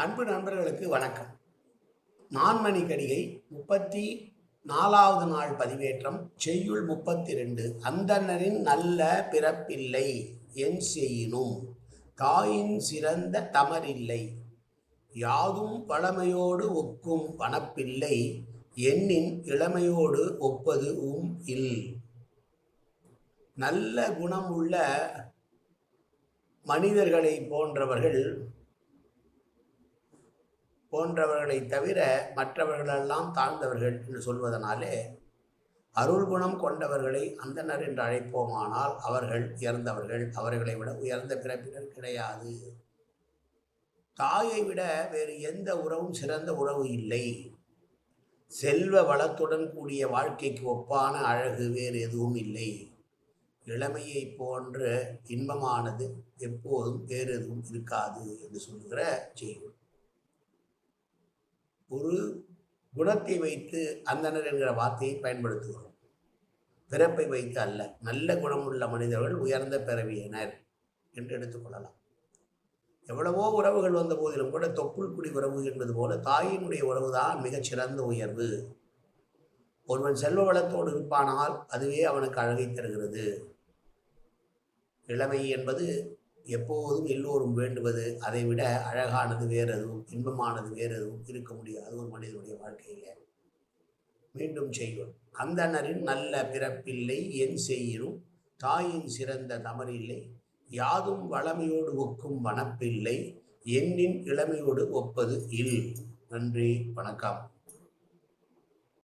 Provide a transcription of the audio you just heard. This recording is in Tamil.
அன்பு நண்பர்களுக்கு வணக்கம். நான்மணி கடிகை முப்பத்தி நாலாவது நாள் பதிவேற்றம் செய்யுள் முப்பத்தி ரெண்டு அந்தனரின் நல்ல பிறப்பில்லை என் செய்யினும் தாயின் சிறந்த தமரில்லை யாதும் பழமையோடு ஒக்கும் வனப்பில்லை எண்ணின் இளமையோடு ஒப்பது உம் இல். நல்ல குணமுள்ள மனிதர்களை போன்றவர்கள் போன்றவர்களை தவிர மற்றவர்களெல்லாம் தாழ்ந்தவர்கள் என்று சொல்வதனாலே அருள் குணம் கொண்டவர்களை அந்தனர் என்று அழைப்போமானால் அவர்கள் உயர்ந்தவர்கள் அவர்களை விட உயர்ந்த பிறப்பினர் கிடையாது. தாயை விட வேறு எந்த உறவும் சிறந்த உறவு இல்லை. செல்வ வளத்துடன் கூடிய வாழ்க்கைக்கு ஒப்பான அழகு வேறு எதுவும் இல்லை. இளமையை போன்ற இன்பமானது எப்போதும் வேறு எதுவும் இருக்காது என்று சொல்கிற செய்தி ஒரு குணத்தை வைத்து அந்தனர் என்கிற வார்த்தையை பயன்படுத்துகிறோம். பிறப்பை வைத்து அல்ல நல்ல குணமுள்ள மனிதர்கள் உயர்ந்த பிறவியினர் என்று எடுத்துக்கொள்ளலாம் எவ்வளவோ உறவுகள் வந்த போதிலும் கூட தொப்புள் குடி உறவு என்பது போல தாயினுடைய உறவுதான் மிகச்சிறந்த உயர்வு. ஒருவன் செல்வ வளத்தோடு இருப்பானால் அதுவே அவனுக்கு அழகை தருகிறது. இளமை என்பது எப்போதும் எல்லோரும் வேண்டுவது அதை விட அழகானது வேறு எதுவும் இன்பமானது வேறு எதுவும் இருக்க முடியாது. ஒரு மனிதனுடைய வாழ்க்கையில். மீண்டும் செய்வோம். அந்தணரின் நல்ல பிறப்பில்லை என் செய்யினும் தாயின் சிறந்த தமறில்லை. யாதும் வளமையோடு ஒக்கும் வனப்பில்லை. எண்ணின் இளமையோடு ஒப்பது இல். நன்றி வணக்கம்.